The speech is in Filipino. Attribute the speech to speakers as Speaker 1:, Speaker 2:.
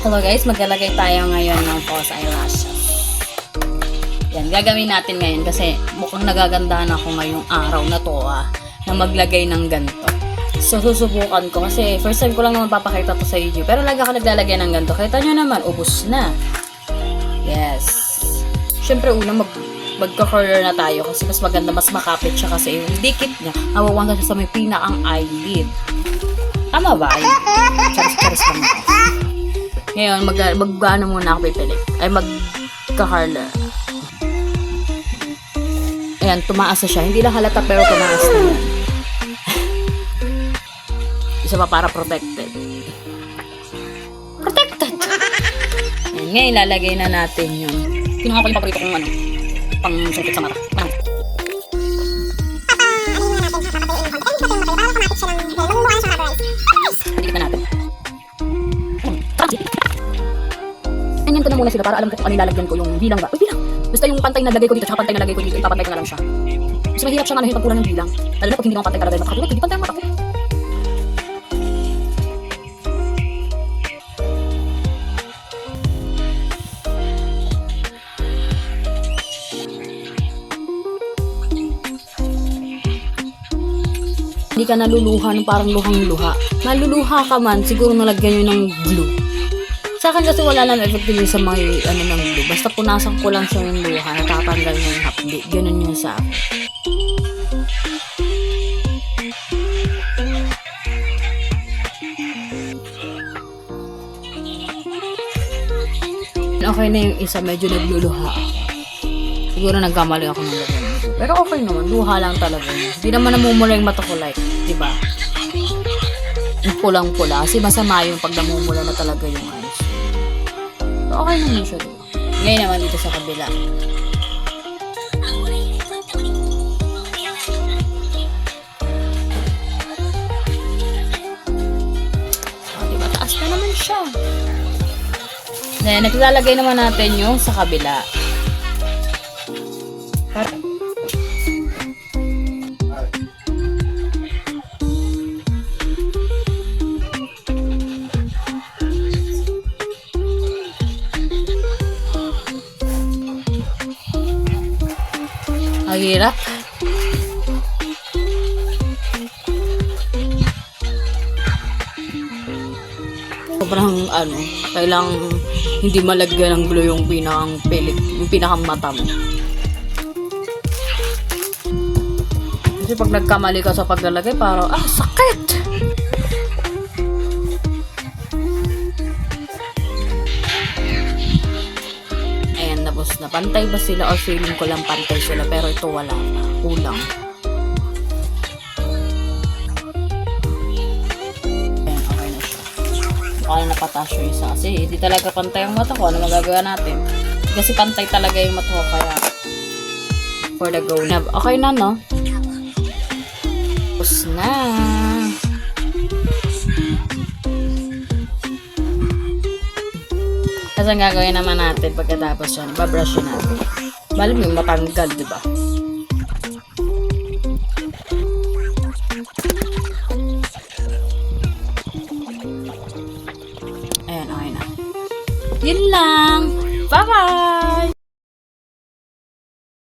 Speaker 1: Hello guys, maglalagay tayo ngayon ng false eyelashes. Yan, gagawin natin ngayon kasi mukhang nagagandahan ako ngayong araw na to ah, na maglagay ng ganito. So, susubukan ko kasi first time ko lang naman papakita to sa YouTube. Pero lagi ako naglalagay ng ganito. Kita nyo naman, ubus na. Yes. Siyempre, una mag magka-curler na tayo kasi mas maganda, mas makapit siya kasi yung dikit niya, nawawang siya sa may pinakang eyelid. Tama ba? Charis-charis lang ako. Ngayon, mag, mag ano muna ako pipili. Ay, magka-curler. Ayan, tumaas na siya. Hindi lang halata pero tumaas na. Isa pa para protected. Protected! Ayan, ngayon, ilalagay na natin yun. Kinuha ko yung paborito kong ano, pang sungkit sa mata. Parang, muna sila para alam ko kung ano ilalagyan ko yung bilang ba. Uy, bilang! Basta yung pantay na lagay ko dito, tsaka pantay na lagay ko dito, ipapantay ko na lang siya. Mas mahirap siya nga na pagkulang ng bilang. Lalo na pag hindi naman pantay talaga yung mata. Hindi pantay ang ko. Hindi ka naluluha ng parang luhang-luha. Naluluha ka man, siguro nalagyan nyo ng glue. Sa akin kasi wala lang effect din sa mga ano ng glue. Basta punasan ko lang siya yung luha, natatanggal na yung hapdi. Ganun yun sa akin. Okay na yung isa, medyo nagluluha ako. Siguro nagkamali ako ng lagyan. Pero okay naman, luha lang talaga. Hindi naman namumula yung mata ko like, di ba? Yung pulang-pula. Kasi masama yung pag namumula na talaga yung eyes. So, okay naman ba? Ngayon naman dito sa kabila. Oh, di ba? Taas na naman siya. Then, naglalagay naman natin yung sa kabila. Para- Ang hirap. Sobrang ano, kailang hindi malagyan ng glue yung pinakang pilik, yung pinakang mata mo. Kasi pag nagkamali ka sa paglalagay, parang, ah, sakit! Na. Pantay ba sila or feeling ko lang pantay sila pero ito wala pa. Kulang. Ayan, okay na siya. Yung isa. Kasi hindi talaga pantay ang mata ko. Ano magagawa natin? Kasi pantay talaga yung mata ko. Kaya for the go na. Okay na, no? Tapos na. Kasi ang gagawin naman natin pagkatapos yan, ibabrush yun natin. Bali yung matanggal, di ba? Ayan, okay na. Yun lang. Bye-bye!